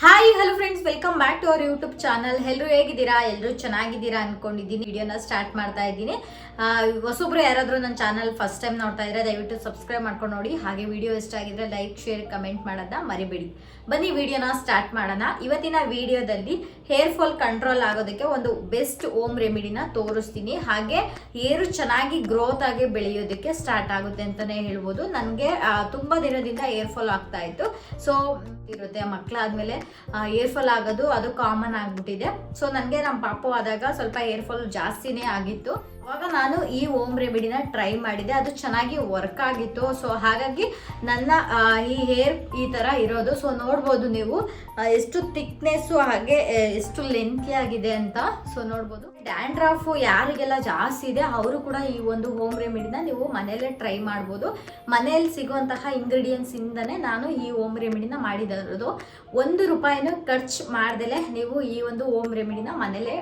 Hi hello friends welcome back to our YouTube channel ಎಲ್ಲರೂ ಹೇಗಿದ್ದೀರಾ? ಎಲ್ಲರೂ ಚೆನ್ನಾಗಿದ್ದೀರಾ ಅನ್ಕೊಂಡಿದ್ದೀನಿ. ವಿಡಿಯೋನ ಸ್ಟಾರ್ಟ್ ಮಾಡ್ತಾ ಇದ್ದೀನಿ. ಹೊಸಬ್ರು ಯಾರಾದರೂ ನನ್ನ ಚಾನಲ್ ಫಸ್ಟ್ ಟೈಮ್ ನೋಡ್ತಾ ಇದ್ರೆ ದಯವಿಟ್ಟು ಸಬ್ಸ್ಕ್ರೈಬ್ ಮಾಡ್ಕೊಂಡು ನೋಡಿ. ಹಾಗೆ ವಿಡಿಯೋ ಇಷ್ಟ ಆಗಿದ್ರೆ ಲೈಕ್ ಶೇರ್ ಕಮೆಂಟ್ ಮಾಡೋದನ್ನ ಮರಿಬೇಡಿ. ಬನ್ನಿ ವಿಡಿಯೋನ ಸ್ಟಾರ್ಟ್ ಮಾಡೋಣ. ಇವತ್ತಿನ ವಿಡಿಯೋದಲ್ಲಿ ಹೇರ್ ಫಾಲ್ ಕಂಟ್ರೋಲ್ ಆಗೋದಕ್ಕೆ ಒಂದು ಬೆಸ್ಟ್ ಓಮ್ ರೆಮಿಡಿನ ತೋರಿಸ್ತೀನಿ. ಹಾಗೆ ಏರು ಚೆನ್ನಾಗಿ ಗ್ರೋತ್ ಆಗಿ ಬೆಳೆಯೋದಕ್ಕೆ ಸ್ಟಾರ್ಟ್ ಆಗುತ್ತೆ ಅಂತಾನೆ ಹೇಳ್ಬೋದು. ನನಗೆ ತುಂಬ ದಿನದಿಂದ ಏರ್ ಫಾಲ್ ಆಗ್ತಾ ಇತ್ತು. ಸೊ ಇರುತ್ತೆ ಮಕ್ಕಳಾದ್ಮೇಲೆ ಏರ್ ಫಾಲ್ ಆಗೋದು ಅದು ಕಾಮನ್ ಆಗಿಬಿಟ್ಟಿದೆ. ಸೊ ನನಗೆ ನಮ್ಮ ಪಾಪು ಆದಾಗ ಸ್ವಲ್ಪ ಏರ್ ಫಾಲ್ ಜಾಸ್ತಿನೇ ಆಗಿತ್ತು. ಅವಾಗ ನಾನು ಈ ಓಮ್ ರೆಮಿಡಿನ ಟ್ರೈ ಮಾಡಿದೆ, ಅದು ಚೆನ್ನಾಗಿ ವರ್ಕ್ ಆಗಿತ್ತು. ಸೊ ಹಾಗಾಗಿ ನನ್ನ ಈ ಹೇರ್ ಈ ತರ ಇರೋದು. ಸೊ ನೋಡ್ಬೋದು ನೀವು ಎಷ್ಟು ಥಿಕ್ನೆಸ್ಸು ಹಾಗೆ ಎಷ್ಟು ಲೆಂತಿ ಆಗಿದೆ ಅಂತ. ಸೊ ನೋಡ್ಬೋದು. ಡ್ಯಾಂಡ್ರಾಫ್ ಯಾರಿಗೆಲ್ಲ ಜಾಸ್ತಿ ಇದೆ, ಅವರು ಕೂಡ ಈ ಒಂದು ಹೋಮ್ ರೆಮಿಡಿನ ನೀವು ಮನೆಯಲ್ಲೇ ಟ್ರೈ ಮಾಡ್ಬೋದು. ಮನೆಯಲ್ಲಿ ಸಿಗುವಂತಹ ಇಂಗ್ರೀಡಿಯೆಂಟ್ಸ್ ಇಂದನೇ ನಾನು ಈ ಓಮ್ ರೆಮಿಡಿನ ಮಾಡಿದಿರೋದು ಒಂದು ರೂಪಾಯಿನ ಖರ್ಚು ಮಾಡ್ದಲೆ ನೀವು ಈ ಒಂದು ಓಮ್ ರೆಮಿಡಿನ ಮನೇಲೆ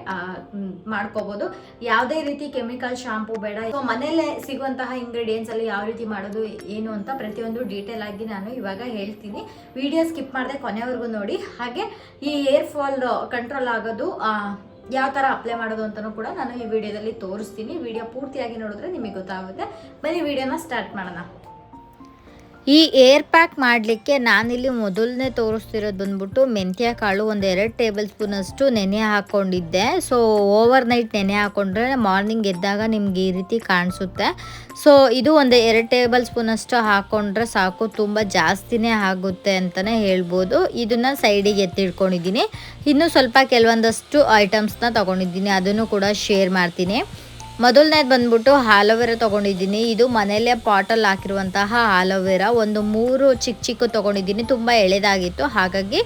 ಮಾಡ್ಕೋಬೋದು. ಯಾವುದೇ ರೀತಿ ಕೆಮಿಕಲ್, ಶಾಂಪೂ ಬೇಡ. ಸೊ ಮನೇಲೆ ಸಿಗುವಂತಹ ಇಂಗ್ರೀಡಿಯೆಂಟ್ಸ್ ಅಲ್ಲಿ ಯಾವ ರೀತಿ ಮಾಡೋದು, ಏನು ಅಂತ ಪ್ರತಿಯೊಂದು ಡೀಟೇಲ್ ಆಗಿ ನಾನು ಇವಾಗ ಹೇಳ್ತೀನಿ. ವಿಡಿಯೋ ಸ್ಕಿಪ್ ಮಾಡದೆ ಕೊನೆವರೆಗೂ ನೋಡಿ. ಹಾಗೆ ಈ ಏರ್ ಫಾಲ್ ಕಂಟ್ರೋಲ್ ಆಗೋದು ಯಾವ ಥರ ಅಪ್ಲೈ ಮಾಡೋದು ಅಂತಲೂ ಕೂಡ ನಾನು ಈ ವಿಡಿಯೋದಲ್ಲಿ ತೋರಿಸ್ತೀನಿ. ವಿಡಿಯೋ ಪೂರ್ತಿಯಾಗಿ ನೋಡಿದ್ರೆ ನಿಮಗೆ ಗೊತ್ತಾಗುತ್ತೆ. ಬನ್ನಿ ವಿಡಿಯೋನ ಸ್ಟಾರ್ಟ್ ಮಾಡೋಣ. ಈ ಏರ್ ಪ್ಯಾಕ್ ಮಾಡಲಿಕ್ಕೆ ನಾನಿಲ್ಲಿ ಮೊದಲನೇ ತೋರಿಸ್ತಿರೋದು ಬಂದ್ಬಿಟ್ಟು ಮೆಂತ್ಯ ಕಾಳು ಒಂದು ಎರಡು ಟೇಬಲ್ ಸ್ಪೂನಷ್ಟು ನೆನೆ ಹಾಕ್ಕೊಂಡಿದ್ದೆ ಸೊ ಓವರ್ ನೈಟ್ ನೆನೆ ಹಾಕ್ಕೊಂಡ್ರೆ ಮಾರ್ನಿಂಗ್ ಎದ್ದಾಗ ನಿಮ್ಗೆ ಈ ರೀತಿ ಕಾಣಿಸುತ್ತೆ. ಸೊ ಇದು ಒಂದು ಎರಡು ಟೇಬಲ್ ಸ್ಪೂನಷ್ಟು ಹಾಕ್ಕೊಂಡ್ರೆ ಸಾಕು, ತುಂಬ ಜಾಸ್ತಿನೇ ಆಗುತ್ತೆ ಅಂತಲೇ ಹೇಳ್ಬೋದು. ಇದನ್ನು ಸೈಡಿಗೆ ಎತ್ತಿಡ್ಕೊಂಡಿದ್ದೀನಿ ಇನ್ನು ಸ್ವಲ್ಪ ಕೆಲವೊಂದಷ್ಟು ಐಟಮ್ಸ್ನ ತೊಗೊಂಡಿದ್ದೀನಿ, ಅದನ್ನು ಕೂಡ ಶೇರ್ ಮಾಡ್ತೀನಿ. ಮೊದಲನೇದು ಬಂದ್ಬಿಟ್ಟು ಆಲೋವೆರಾ ತೊಗೊಂಡಿದ್ದೀನಿ. ಇದು ಮನೆಯಲ್ಲೇ ಪಾಟಲ್ಲಿ ಹಾಕಿರುವಂತಹ ಆಲೋವೆರಾ. ಒಂದು ಮೂರು ಚಿಕ್ಕ ಚಿಕ್ಕ ತೊಗೊಂಡಿದ್ದೀನಿ. ತುಂಬ ಎಳೆದಾಗಿತ್ತು. ಹಾಗಾಗಿ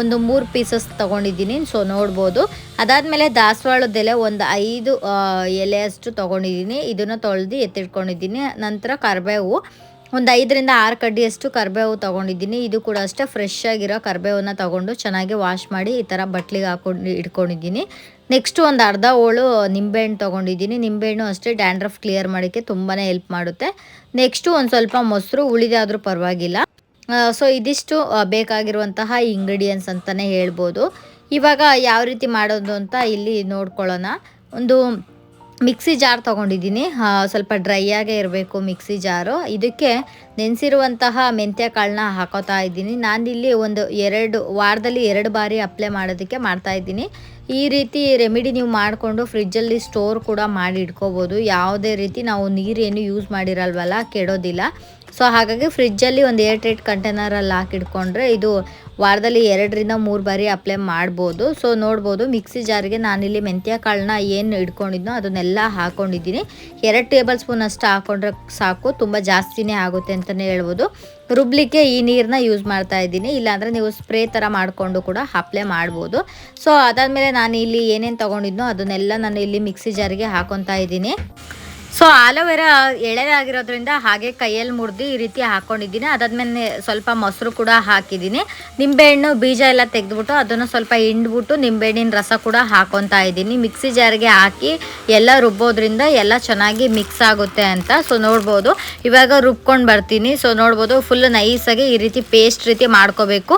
ಒಂದು ಮೂರು ಪೀಸಸ್ ತೊಗೊಂಡಿದ್ದೀನಿ. ಸೊ ನೋಡ್ಬೋದು. ಅದಾದಮೇಲೆ ದಾಸವಾಳದೆಲೆ ಒಂದು ಐದು ಎಲೆಯಷ್ಟು ತೊಗೊಂಡಿದ್ದೀನಿ. ಇದನ್ನು ತೊಳೆದು ಎತ್ತಿಟ್ಕೊಂಡಿದ್ದೀನಿ. ನಂತರ ಕರಿಬೇವು. ಒಂದು ಐದರಿಂದ ಆರು ಕಡ್ಡಿಯಷ್ಟು ಕರಿಬೇವು ತೊಗೊಂಡಿದ್ದೀನಿ. ಇದು ಕೂಡ ಅಷ್ಟೇ ಫ್ರೆಶ್ ಆಗಿರೋ ಕರಿಬೇವನ್ನ ತೊಗೊಂಡು ಚೆನ್ನಾಗಿ ವಾಶ್ ಮಾಡಿ ಈ ಥರ ಬಟ್ಲಿಗೆ ಹಾಕೊಂಡು ಇಟ್ಕೊಂಡಿದ್ದೀನಿ. ನೆಕ್ಸ್ಟ್ ಒಂದು ಅರ್ಧ ಹೋಳು ನಿಂಬೆಹಣ್ಣು ತೊಗೊಂಡಿದ್ದೀನಿ. ನಿಂಬೆಹಣ್ಣು ಅಷ್ಟೇ ಡ್ಯಾಂಡ್ರಫ್ ಕ್ಲಿಯರ್ ಮಾಡೋಕ್ಕೆ ತುಂಬಾ ಹೆಲ್ಪ್ ಮಾಡುತ್ತೆ. ನೆಕ್ಸ್ಟು ಒಂದು ಸ್ವಲ್ಪ ಮೊಸರು ಉಳಿದಾದರೂ ಪರವಾಗಿಲ್ಲ. ಸೊ ಇದಿಷ್ಟು ಬೇಕಾಗಿರುವಂತಹ ಇಂಗ್ರೀಡಿಯೆಂಟ್ಸ್ ಅಂತಲೇ ಹೇಳ್ಬೋದು. ಇವಾಗ ಯಾವ ರೀತಿ ಮಾಡೋದು ಅಂತ ಇಲ್ಲಿ ನೋಡ್ಕೊಳ್ಳೋಣ. ಒಂದು ಮಿಕ್ಸಿ ಜಾರ್ ತೊಗೊಂಡಿದ್ದೀನಿ. ಸ್ವಲ್ಪ ಡ್ರೈ ಆಗೇ ಇರಬೇಕು ಮಿಕ್ಸಿ ಜಾರು. ಇದಕ್ಕೆ ನೆನೆಸಿರುವಂತಹ ಮೆಂತ್ಯ ಕಾಳನ್ನ ಹಾಕೋತಾ ಇದ್ದೀನಿ. ನಾನಿಲ್ಲಿ ಒಂದು ಎರಡು ವಾರದಲ್ಲಿ ಎರಡು ಬಾರಿ ಅಪ್ಲೈ ಮಾಡೋದಕ್ಕೆ ಮಾಡ್ತಾ ಇದ್ದೀನಿ. ಈ ರೀತಿ ರೆಮಿಡಿ ನೀವು ಮಾಡಿಕೊಂಡು ಫ್ರಿಜ್ಜಲ್ಲಿ ಸ್ಟೋರ್ ಕೂಡ ಮಾಡಿ ಇಟ್ಕೋಬೋದು. ಯಾವುದೇ ರೀತಿ ನಾವು ನೀರೇನು ಯೂಸ್ ಮಾಡಿರಲ್ವಲ್ಲ, ಕೆಡೋದಿಲ್ಲ. ಸೊ ಹಾಗಾಗಿ ಫ್ರಿಜ್ಜಲ್ಲಿ ಒಂದು ಏರ್ ಟೈಟ್ ಕಂಟೈನರಲ್ಲಿ ಹಾಕಿಟ್ಕೊಂಡ್ರೆ ಇದು ವಾರದಲ್ಲಿ ಎರಡರಿಂದ ಮೂರು ಬಾರಿ ಅಪ್ಲೈ ಮಾಡ್ಬೋದು. ಸೊ ನೋಡ್ಬೋದು. ಮಿಕ್ಸಿ ಜಾರಿಗೆ ನಾನಿಲ್ಲಿ ಮೆಂತ್ಯ ಕಾಳನ್ನ ಏನು ಇಟ್ಕೊಂಡಿದ್ನೋ ಅದನ್ನೆಲ್ಲ ಹಾಕೊಂಡಿದ್ದೀನಿ. ಎರಡು ಟೇಬಲ್ ಸ್ಪೂನ್ ಅಷ್ಟು ಹಾಕೊಂಡ್ರೆ ಸಾಕು. ತುಂಬ ಜಾಸ್ತಿನೇ ಆಗುತ್ತೆ ಅಂತಲೇ ಹೇಳ್ಬೋದು. ರುಬ್ಲಿಕ್ಕೆ ಈ ನೀರನ್ನ ಯೂಸ್ ಮಾಡ್ತಾ ಇದ್ದೀನಿ. ಇಲ್ಲಾಂದರೆ ನೀವು ಸ್ಪ್ರೇ ಥರ ಮಾಡಿಕೊಂಡು ಕೂಡ ಅಪ್ಲೈ ಮಾಡ್ಬೋದು. ಸೊ ಅದಾದಮೇಲೆ ನಾನು ಇಲ್ಲಿ ಏನೇನು ತೊಗೊಂಡಿದ್ನೋ ಅದನ್ನೆಲ್ಲ ನಾನು ಇಲ್ಲಿ ಮಿಕ್ಸಿ ಜಾರಿಗೆ ಹಾಕೊತಾ ಇದ್ದೀನಿ. ಸೊ ಆಲೋವೆರಾ ಎಳೆದಾಗಿರೋದ್ರಿಂದ ಹಾಗೆ ಕೈಯಲ್ಲಿ ಮುರಿದು ಈ ರೀತಿ ಹಾಕೊಂಡಿದ್ದೀನಿ. ಅದಾದ್ಮೇಲೆ ಸ್ವಲ್ಪ ಮೊಸರು ಕೂಡ ಹಾಕಿದ್ದೀನಿ. ನಿಂಬೆಹಣ್ಣು ಬೀಜ ಎಲ್ಲ ತೆಗೆದ್ಬಿಟ್ಟು ಅದನ್ನು ಸ್ವಲ್ಪ ಹಿಂಡ್ಬಿಟ್ಟು ನಿಂಬೆಹಣ್ಣಿನ ರಸ ಕೂಡ ಹಾಕೊತಾ ಇದ್ದೀನಿ. ಮಿಕ್ಸಿ ಜಾರ್ಗೆ ಹಾಕಿ ಎಲ್ಲ ರುಬ್ಬೋದ್ರಿಂದ ಎಲ್ಲ ಚೆನ್ನಾಗಿ ಮಿಕ್ಸ್ ಆಗುತ್ತೆ ಅಂತ. ಸೊ ನೋಡ್ಬೋದು. ಇವಾಗ ರುಬ್ಕೊಂಡು ಬರ್ತೀನಿ. ಸೊ ನೋಡ್ಬೋದು. ಫುಲ್ ನೈಸಾಗಿ ಈ ರೀತಿ ಪೇಸ್ಟ್ ರೀತಿ ಮಾಡ್ಕೋಬೇಕು.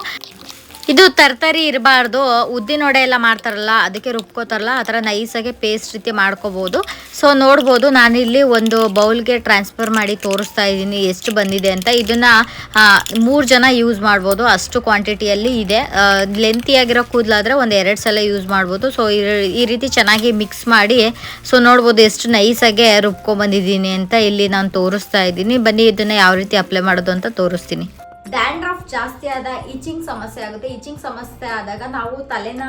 ಇದು ತರ್ತರಿ ಇರಬಾರ್ದು. ಉದ್ದಿನ ವಡೆ ಎಲ್ಲ ಮಾಡ್ತಾರಲ್ಲ, ಅದಕ್ಕೆ ರುಬ್ಕೋತಾರಲ್ಲ, ಆ ಥರ ನೈಸಾಗೆ ಪೇಸ್ಟ್ ರೀತಿ ಮಾಡ್ಕೋಬೋದು. ಸೊ ನೋಡ್ಬೋದು ನಾನಿಲ್ಲಿ ಒಂದು ಬೌಲ್ಗೆ ಟ್ರಾನ್ಸ್ಫರ್ ಮಾಡಿ ತೋರಿಸ್ತಾ ಇದ್ದೀನಿ, ಎಷ್ಟು ಬಂದಿದೆ ಅಂತ. ಇದನ್ನು ಮೂರು ಜನ ಯೂಸ್ ಮಾಡ್ಬೋದು, ಅಷ್ಟು ಕ್ವಾಂಟಿಟಿಯಲ್ಲಿ ಇದೆ. ಲೆಂತಿಯಾಗಿರೋ ಕೂದಲಾದರೆ ಒಂದು ಎರಡು ಸಲ ಯೂಸ್ ಮಾಡ್ಬೋದು. ಸೊ ಈ ರೀತಿ ಚೆನ್ನಾಗಿ ಮಿಕ್ಸ್ ಮಾಡಿ ಸೊ ನೋಡ್ಬೋದು ಎಷ್ಟು ನೈಸಾಗೆ ರುಬ್ಕೊಂಬಂದಿದ್ದೀನಿ ಅಂತ ಇಲ್ಲಿ ನಾನು ತೋರಿಸ್ತಾ ಇದ್ದೀನಿ. ಬನ್ನಿ, ಇದನ್ನು ಯಾವ ರೀತಿ ಅಪ್ಲೈ ಮಾಡೋದು ಅಂತ ತೋರಿಸ್ತೀನಿ. ಡ್ಯಾಂಡ್ರಫ್ ಜಾಸ್ತಿ ಆದ ಇಚಿಂಗ್ ಸಮಸ್ಯೆ ಆಗುತ್ತೆ. ಇಚಿಂಗ್ ಸಮಸ್ಯೆ ಆದಾಗ ನಾವು ತಲೆನ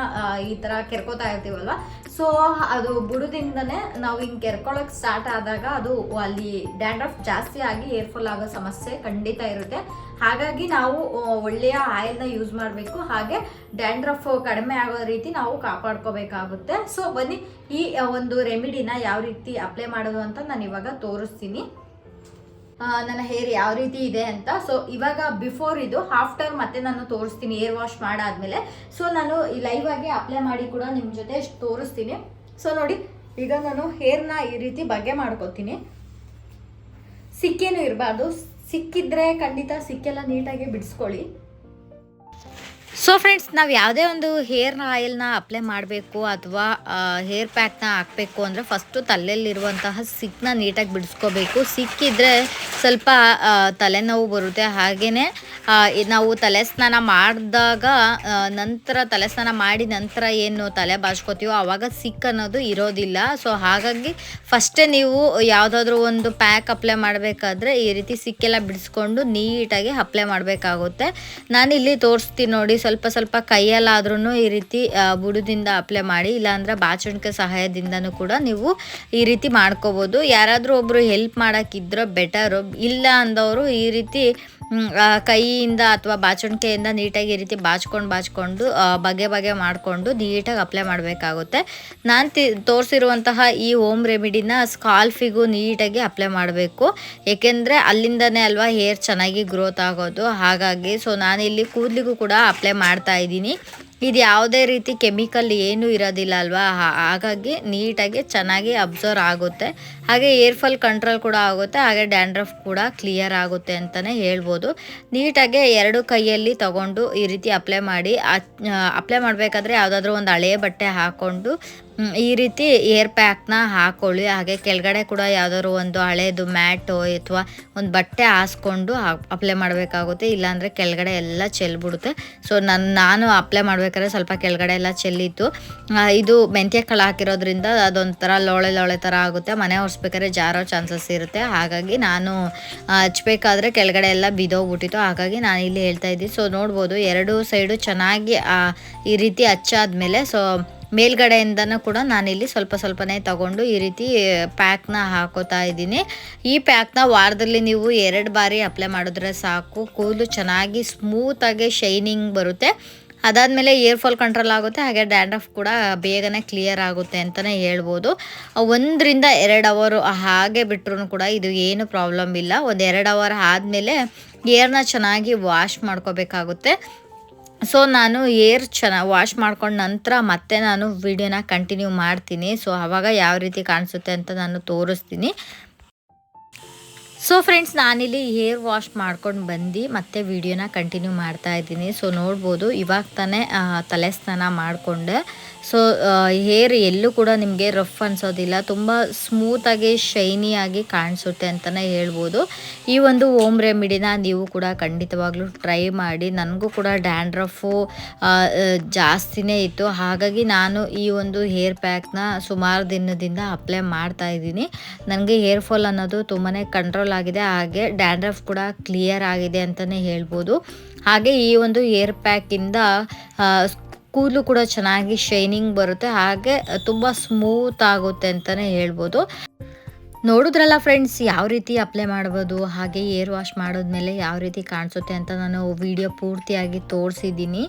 ಈ ತರ ಕೆರ್ಕೋತಾ ಇರ್ತೀವಲ್ವ? ಸೊ ಅದು ಬುಡದಿಂದನೇ ನಾವು ಹಿಂಗೆ ಕೆರ್ಕೊಳಕ್ ಸ್ಟಾರ್ಟ್ ಆದಾಗ ಅದು ಅಲ್ಲಿ ಡ್ಯಾಂಡ್ರಫ್ ಜಾಸ್ತಿ ಆಗಿ ಏರ್ ಫಾಲ್ ಆಗೋ ಸಮಸ್ಯೆ ಖಂಡಿತ ಇರುತ್ತೆ. ಹಾಗಾಗಿ ನಾವು ಒಳ್ಳೆಯ ಆಯಿಲ್ನ ಯೂಸ್ ಮಾಡಬೇಕು. ಹಾಗೆ ಡ್ಯಾಂಡ್ರಫ್ ಕಡಿಮೆ ಆಗೋ ರೀತಿ ನಾವು ಕಾಪಾಡ್ಕೋಬೇಕಾಗುತ್ತೆ. ಸೊ ಬನ್ನಿ, ಈ ಒಂದು ರೆಮಿಡಿನ ಯಾವ ರೀತಿ ಅಪ್ಲೈ ಮಾಡೋದು ಅಂತ ನಾನು ಇವಾಗ ತೋರಿಸ್ತೀನಿ. ನನ್ನ ಹೇರ್ ಯಾವ ರೀತಿ ಇದೆ ಅಂತ. ಸೊ ಇವಾಗ ಬಿಫೋರ್ ಇದು ಆಫ್ಟರ್ ಮತ್ತೆ ನಾನು ತೋರಿಸ್ತೀನಿ ಏರ್ ವಾಶ್ ಮಾಡಾದ್ಮೇಲೆ. ಸೊ ನಾನು ಲೈವ್ ಆಗಿ ಅಪ್ಲೈ ಮಾಡಿ ಕೂಡ ನಿಮ್ಮ ಜೊತೆ ತೋರಿಸ್ತೀನಿ. ಸೊ ನೋಡಿ, ಈಗ ನಾನು ಹೇರ್ನ ಈ ರೀತಿ ಬಗ್ಗೆ ಮಾಡ್ಕೋತೀನಿ. ಸಿಕ್ಕೇನು ಇರಬಾರ್ದು. ಸಿಕ್ಕಿದ್ರೆ ಖಂಡಿತ ಸಿಕ್ಕೆಲ್ಲ ನೀಟಾಗಿ ಬಿಡಿಸ್ಕೊಳ್ಳಿ. ಸೊ ಫ್ರೆಂಡ್ಸ್ ನಾವು ಯಾವುದೇ ಒಂದು ಹೇರ್ ಆಯಿಲ್ನ ಅಪ್ಲೈ ಮಾಡಬೇಕು ಅಥವಾ ಹೇರ್ ಪ್ಯಾಕ್ನ ಹಾಕಬೇಕು ಅಂದರೆ ಫಸ್ಟು ತಲೆಯಲ್ಲಿರುವಂತಹ ಸಿಕ್ಕನ್ನ ನೀಟಾಗಿ ಬಿಡಿಸ್ಕೋಬೇಕು. ಸಿಕ್ಕಿದ್ರೆ ಸ್ವಲ್ಪ ತಲೆನೋವು ಬರುತ್ತೆ. ಹಾಗೆಯೇ ನಾವು ತಲೆ ಸ್ನಾನ ಮಾಡಿದಾಗ ನಂತರ ತಲೆ ಸ್ನಾನ ಮಾಡಿ ನಂತರ ಏನು ತಲೆ ಬಾಚ್ಕೋತೀವೋ ಆವಾಗ ಸಿಕ್ ಅನ್ನೋದು ಇರೋದಿಲ್ಲ. ಸೊ ಹಾಗಾಗಿ ಫಸ್ಟೇ ನೀವು ಯಾವುದಾದ್ರೂ ಒಂದು ಪ್ಯಾಕ್ ಅಪ್ಲೈ ಮಾಡಬೇಕಾದ್ರೆ ಈ ರೀತಿ ಸಿಕ್ಕೆಲ್ಲ ಬಿಡಿಸ್ಕೊಂಡು ನೀಟಾಗಿ ಅಪ್ಲೈ ಮಾಡಬೇಕಾಗುತ್ತೆ. ನಾನಿಲ್ಲಿ ತೋರಿಸ್ತೀನಿ ನೋಡಿ ಸ್ವಲ್ಪ ಸ್ವಲ್ಪ ಕೈಯಲ್ಲಾದ್ರೂ ಈ ರೀತಿ ಬುಡದಿಂದ ಅಪ್ಲೈ ಮಾಡಿ, ಇಲ್ಲಾಂದ್ರೆ ಬಾಚಣಿಕೆ ಸಹಾಯದಿಂದನೂ ಕೂಡ ನೀವು ಈ ರೀತಿ ಮಾಡ್ಕೋಬೋದು. ಯಾರಾದರೂ ಒಬ್ಬರು ಹೆಲ್ಪ್ ಮಾಡೋಕ್ಕಿದ್ರೆ ಬೆಟರು ಇಲ್ಲ ಅಂದವರು ಈ ರೀತಿ ಕೈಯಿಂದ ಅಥವಾ ಬಾಚಣಿಕೆಯಿಂದ ನೀಟಾಗಿ ಈ ರೀತಿ ಬಾಚ್ಕೊಂಡು ಬಾಚ್ಕೊಂಡು ಬಗೆ ಬಗೆ ಮಾಡಿಕೊಂಡು ನೀಟಾಗಿ ಅಪ್ಲೈ ಮಾಡಬೇಕಾಗುತ್ತೆ. ನಾನು ತಿ, ತೋರಿಸಿರುವಂತಹ ಈ ಹೋಮ್ ರೆಮಿಡಿನ ಸ್ಕಾಲ್ಫಿಗೂ ನೀಟಾಗಿ ಅಪ್ಲೈ ಮಾಡಬೇಕು. ಏಕೆಂದರೆ ಅಲ್ಲಿಂದನೇ ಅಲ್ವಾ ಹೇರ್ ಚೆನ್ನಾಗಿ ಗ್ರೋತ್ ಆಗೋದು. ಹಾಗಾಗಿ ಸೊ ನಾನಿಲ್ಲಿ ಕೂದಲಿಗೂ ಕೂಡ ಅಪ್ಲೈ ಮಾಡ್ತಾ ಇದ್ದೀನಿ. ಇದು ಯಾವುದೇ ರೀತಿ ಕೆಮಿಕಲ್ ಏನೂ ಇರೋದಿಲ್ಲ ಅಲ್ವಾ? ಹಾಗಾಗಿ ನೀಟಾಗಿ ಚೆನ್ನಾಗಿ ಅಬ್ಸರ್ವ್ ಆಗುತ್ತೆ. ಹಾಗೆ ಏರ್ ಫಾಲ್ ಕಂಟ್ರೋಲ್ ಕೂಡ ಆಗುತ್ತೆ, ಹಾಗೆ ಡ್ಯಾಂಡ್ರಫ್ ಕೂಡ ಕ್ಲಿಯರ್ ಆಗುತ್ತೆ ಅಂತಲೇ ಹೇಳ್ಬೋದು. ನೀಟಾಗಿ ಎರಡು ಕೈಯಲ್ಲಿ ತಗೊಂಡು ಈ ರೀತಿ ಅಪ್ಲೈ ಮಾಡಿ ಅಪ್ಲೈ ಮಾಡಬೇಕಾದ್ರೆ ಯಾವುದಾದ್ರೂ ಒಂದು ಹಳೆಯ ಬಟ್ಟೆ ಹಾಕ್ಕೊಂಡು ಈ ರೀತಿ ಏರ್ ಪ್ಯಾಕ್ನ ಹಾಕೊಳ್ಳಿ. ಹಾಗೆ ಕೆಳಗಡೆ ಕೂಡ ಯಾವುದಾದ್ರು ಒಂದು ಹಳೇದು ಮ್ಯಾಟು ಅಥವಾ ಒಂದು ಬಟ್ಟೆ ಹಾಸ್ಕೊಂಡು ಅಪ್ಲೈ ಮಾಡಬೇಕಾಗುತ್ತೆ. ಇಲ್ಲಾಂದರೆ ಕೆಳಗಡೆ ಎಲ್ಲ ಚೆಲ್ಬಿಡುತ್ತೆ. ಸೊ, ನಾನು ಅಪ್ಲೈ ಮಾಡ್ಬೇಕಾದ್ರೆ ಸ್ವಲ್ಪ ಕೆಳಗಡೆ ಎಲ್ಲ ಚೆಲ್ಲಿತ್ತು ಇದು ಮೆಂತ್ಯ ಕಾಳು ಹಾಕಿರೋದ್ರಿಂದ ಅದೊಂಥರ ಲೋಳೆ ಲೋಳೆ ಥರ ಆಗುತ್ತೆ. ಮನೆ ಒರೆಸ್ಬೇಕಾದ್ರೆ ಜಾರೋ ಚಾನ್ಸಸ್ ಇರುತ್ತೆ. ಹಾಗಾಗಿ ನಾನು ಹಚ್ಬೇಕಾದ್ರೆ ಕೆಳಗಡೆ ಎಲ್ಲ ಬಿದೋಗ್ಬಿಟ್ಟಿತ್ತು. ಹಾಗಾಗಿ ನಾನು ಇಲ್ಲಿ ಹೇಳ್ತಾ ಇದ್ದೀನಿ. ಸೊ ನೋಡ್ಬೋದು ಎರಡು ಸೈಡು ಚೆನ್ನಾಗಿ ಈ ರೀತಿ ಹಚ್ಚಾದ್ಮೇಲೆ ಸೊ ಮೇಲ್ಗಡೆಯಿಂದನೂ ಕೂಡ ನಾನಿಲ್ಲಿ ಸ್ವಲ್ಪ ಸ್ವಲ್ಪನೇ ತಗೊಂಡು ಈ ರೀತಿ ಪ್ಯಾಕ್ನ ಹಾಕೋತಾ ಇದ್ದೀನಿ. ಈ ಪ್ಯಾಕ್ನ ವಾರದಲ್ಲಿ ನೀವು ಎರಡು ಬಾರಿ ಅಪ್ಲೈ ಮಾಡಿದ್ರೆ ಸಾಕು. ಕೂದಲು ಚೆನ್ನಾಗಿ ಸ್ಮೂತಾಗಿ ಶೈನಿಂಗ್ ಬರುತ್ತೆ. ಅದಾದಮೇಲೆ ಏರ್ ಫಾಲ್ ಕಂಟ್ರೋಲ್ ಆಗುತ್ತೆ, ಹಾಗೆ ಡ್ಯಾಂಡ್ರಫ್ ಕೂಡ ಬೇಗನೆ ಕ್ಲಿಯರ್ ಆಗುತ್ತೆ ಅಂತಲೇ ಹೇಳ್ಬೋದು. ಒಂದರಿಂದ ಎರಡು ಅವರು ಹಾಗೆ ಬಿಟ್ಟರು ಕೂಡ ಇದು ಏನು ಪ್ರಾಬ್ಲಮ್ ಇಲ್ಲ. ಒಂದು ಎರಡು ಅವರ್ ಆದಮೇಲೆ ಏರ್ನ ಚೆನ್ನಾಗಿ ವಾಶ್ ಮಾಡ್ಕೋಬೇಕಾಗುತ್ತೆ. ಸೊ ನಾನು ಏರ್ ಚೆನ್ನಾಗಿ ವಾಶ್ ಮಾಡ್ಕೊಂಡ ನಂತರ ಮತ್ತೆ ನಾನು ವಿಡಿಯೋನ ಕಂಟಿನ್ಯೂ ಮಾಡ್ತೀನಿ. ಸೊ ಆವಾಗ ಯಾವ ರೀತಿ ಕಾಣಿಸುತ್ತೆ ಅಂತ ನಾನು ತೋರಿಸ್ತೀನಿ. ಸೊ ಫ್ರೆಂಡ್ಸ್ ನಾನಿಲ್ಲಿ ಹೇರ್ ವಾಶ್ ಮಾಡ್ಕೊಂಡು ಬಂದು, ಮತ್ತೆ ವಿಡಿಯೋನ ಕಂಟಿನ್ಯೂ ಮಾಡ್ತಾ ಇದ್ದೀನಿ. ಸೊ ನೋಡ್ಬೋದು, ಇವಾಗ ತಾನೇ ತಲೆ ಸ್ನಾನ ಮಾಡಿಕೊಂಡೆ. ಸೊ ಹೇರ್ ಎಲ್ಲೂ ಕೂಡ ನಿಮಗೆ ರಫ್ ಅನ್ಸೋದಿಲ್ಲ. ತುಂಬ ಸ್ಮೂತಾಗಿ ಶೈನಿಯಾಗಿ ಕಾಣಿಸುತ್ತೆ ಅಂತಲೇ ಹೇಳ್ಬೋದು. ಈ ಒಂದು ಓಮ್ ರೆಮಿಡಿನ ನೀವು ಕೂಡ ಖಂಡಿತವಾಗ್ಲೂ ಟ್ರೈ ಮಾಡಿ. ನನಗೂ ಕೂಡ ಡ್ಯಾಂಡ್ರಫು ಜಾಸ್ತಿನೇ ಇತ್ತು. ಹಾಗಾಗಿ ನಾನು ಈ ಒಂದು ಹೇರ್ ಪ್ಯಾಕ್ನ ಸುಮಾರು ದಿನದಿಂದ ಅಪ್ಲೈ ಮಾಡ್ತಾ ಇದ್ದೀನಿ. ನನಗೆ ಹೇರ್ ಫಾಲ್ ಅನ್ನೋದು ತುಂಬಾ ಕಂಟ್ರೋಲ್ ಆಗಿದೆ, ಹಾಗೆ ಡ್ಯಾಂಡ್ರಫ್ ಕೂಡ ಕ್ಲಿಯರ್ ಆಗಿದೆ ಅಂತಲೇ ಹೇಳ್ಬೋದು. ಹಾಗೆ ಈ ಒಂದು ಏರ್ ಪ್ಯಾಕಿಂದ ಕೂದಲು ಕೂಡ ಚೆನ್ನಾಗಿ ಶೈನಿಂಗ್ ಬರುತ್ತೆ, ಹಾಗೆ ತುಂಬ ಸ್ಮೂತ್ ಆಗುತ್ತೆ ಅಂತಲೇ ಹೇಳ್ಬೋದು. ನೋಡಿದ್ರಲ್ಲ ಫ್ರೆಂಡ್ಸ್ ಯಾವ ರೀತಿ ಅಪ್ಲೈ ಮಾಡ್ಬೋದು, ಹಾಗೆ ಏರ್ ವಾಶ್ ಮಾಡಿದ್ಮೇಲೆ ಯಾವ ರೀತಿ ಕಾಣಿಸುತ್ತೆ ಅಂತ ನಾನು ವಿಡಿಯೋ ಪೂರ್ತಿಯಾಗಿ ತೋರಿಸಿದ್ದೀನಿ.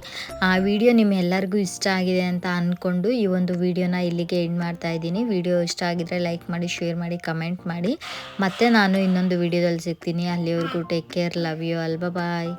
ಆ ವಿಡಿಯೋ ನಿಮ್ಮೆಲ್ಲರಿಗೂ ಇಷ್ಟ ಆಗಿದೆ ಅಂತ ಅಂದ್ಕೊಂಡು ಈ ಒಂದು ವಿಡಿಯೋನ ಇಲ್ಲಿಗೆ ಎಂಡ್ ಮಾಡ್ತಾ ಇದ್ದೀನಿ. ವಿಡಿಯೋ ಇಷ್ಟ ಆಗಿದ್ರೆ ಲೈಕ್ ಮಾಡಿ ಶೇರ್ ಮಾಡಿ ಕಮೆಂಟ್ ಮಾಡಿ. ಮತ್ತೆ ನಾನು ಇನ್ನೊಂದು ವಿಡಿಯೋದಲ್ಲಿ ಸಿಗ್ತೀನಿ. ಅಲ್ಲಿವರೆಗೂ ಟೇಕ್ ಕೇರ್ ಲವ್ ಯು ಅಲ್ವಾ ಬಾಯ್